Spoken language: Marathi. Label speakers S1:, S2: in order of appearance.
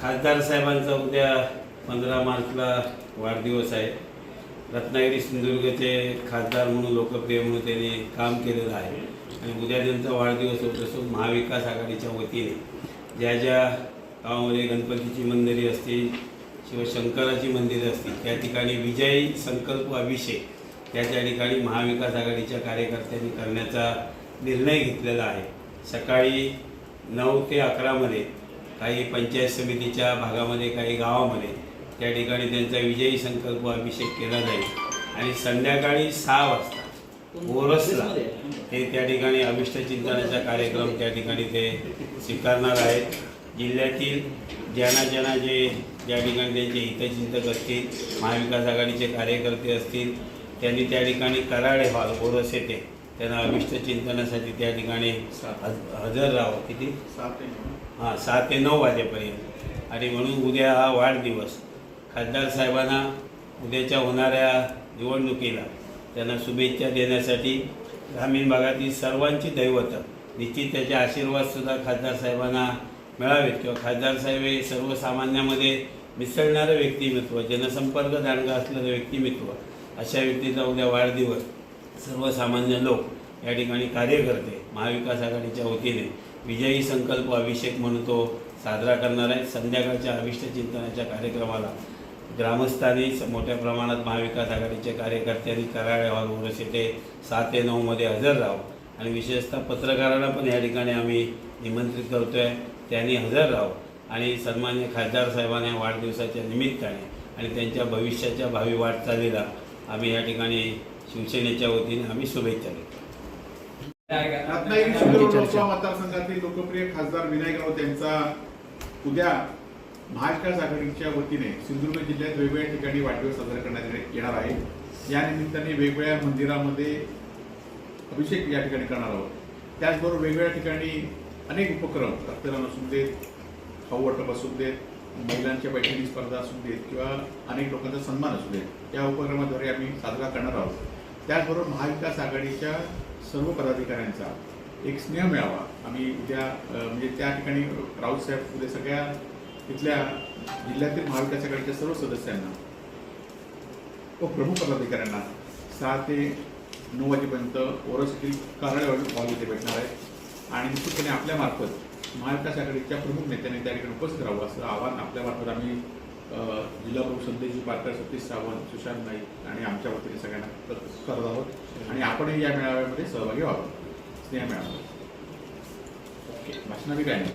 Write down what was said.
S1: खासदार साहेबांचा उद्या पंधरा मार्चला वाढदिवस आहे. रत्नागिरी सिंधुदुर्गचे खासदार म्हणून लोकप्रिय म्हणून त्यांनी काम केलेलं आहे. आणि उद्या त्यांचा वाढदिवस होत असून महाविकास आघाडीच्या वतीने. ज्या ज्या गावामध्ये गणपतीची मंदिरे असतील शिवशंकराची मंदिरे असतील त्या ठिकाणी विजयी संकल्प अभिषेक त्या त्या ठिकाणी महाविकास आघाडीच्या कार्यकर्त्यांनी करण्याचा निर्णय घेतलेला आहे. सकाळी नऊ ते अकरामध्ये काही पंचायत समितीच्या भागामध्ये काही गावामध्ये त्या ठिकाणी त्यांचा विजयी संकल्प अभिषेक केला जाईल. आणि संध्याकाळी सहा वाजता ओरसला हे त्या ठिकाणी अभिष्ट चिंतनाचा कार्यक्रम त्या ठिकाणी ते स्वीकारणार आहेत. जिल्ह्यातील ज्यांना ज्यांना जे ज्या ठिकाणी त्यांचे हितचिंतक असतील महाविकास आघाडीचे कार्यकर्ते असतील त्यांनी त्या ठिकाणी कराडे हॉल ओरस येथे त्यांना अभिष्ट चिंतनासाठी त्या ठिकाणी हज- हजर राहावं. किती? हां सहा ते नऊ वाजेपर्यंत. आणि म्हणून उद्या हा वाढदिवस. खासदार साहेबांना उद्याच्या होणाऱ्या निवडणुकीला त्यांना शुभेच्छा देण्यासाठी ग्रामीण भागातील सर्वांची दैवत निश्चित त्याचे आशीर्वादसुद्धा खासदार साहेबांना मिळावेत. किंवा खासदार साहेब हे सर्वसामान्यामध्ये मिसळणारं व्यक्तिमत्व जनसंपर्क दांडगा असलेलं व्यक्तिमत्व अशा व्यक्तीचा उद्या वाढदिवस. सर्वसामान्य लोक या ठिकाणी कार्य करते. महाविकास आघाडीच्या वतीने विजयी संकल्प अभिषेक म्हणून तो साजरा करणार आहे. संध्याकाळच्या अभिष्ट चिंतनाच्या कार्यक्रमाला ग्रामस्थांनी मोठ्या प्रमाणात महाविकास आघाडीच्या कार्यकर्त्यांनी कराळे हॉल ओरस येथे सात ते नऊमध्ये हजर राहावं आणि विशेषतः पत्रकारांना पण या ठिकाणी आम्ही निमंत्रित करतो आहे त्यांनी हजर राहावं आणि सन्मान्य खासदार साहेबांना वाढदिवसाच्या निमित्ताने आणि त्यांच्या भविष्याच्या भावी वाटचालीला आम्ही या ठिकाणी शिवसेनेच्या वतीने आम्ही शुभेच्छा देतो.
S2: रत्नागिरी लोकसभा मतदारसंघातील लोकप्रिय खासदार विनायक राऊत यांचा उद्या महाविकास आघाडीच्या वतीने सिंधुदुर्ग जिल्ह्यात वेगवेगळ्या ठिकाणी वाढदिवस साजरा करण्यात येणार आहे. या निमित्ताने वेगवेगळ्या मंदिरामध्ये अभिषेक या ठिकाणी करणार आहोत. त्याचबरोबर वेगवेगळ्या ठिकाणी अनेक उपक्रम रक्तदान असू देत खाऊ वाटप असू देत महिलांच्या बैठकी स्पर्धा असू देत किंवा अनेक लोकांचा सन्मान असू देत या उपक्रमाद्वारे आम्ही साजरा करणार आहोत. त्याचबरोबर महाविकास आघाडीच्या सर्व पदाधिकाऱ्यांचा एक स्नेह मिळावा. आम्ही उद्या म्हणजे त्या ठिकाणी राऊत साहेब उद्या सगळ्या तिथल्या जिल्ह्यातील महाविकास आघाडीच्या सर्व सदस्यांना व प्रमुख पदाधिकाऱ्यांना सहा ते नऊ वाजेपर्यंत ओरस येथील कार्यालय हॉल इथे भेटणार आहे. आणि निश्चितपणे आपल्या मार्फत महाविकास आघाडीच्या प्रमुख नेत्यांनी त्या ठिकाणी उपस्थित राहावं असं आवाहन आपल्या मार्फत आम्ही जिल्हा प्रमुख संदेशजी पारकर सतीश सावंत सुशांत नाईक आणि आमच्या वतीने सगळ्यांना करत आहोत. आणि आपणही या मेळाव्यामध्ये सहभागी व्हावं. स्नेह मेळावा. ओके. भाषणावी काय नाही.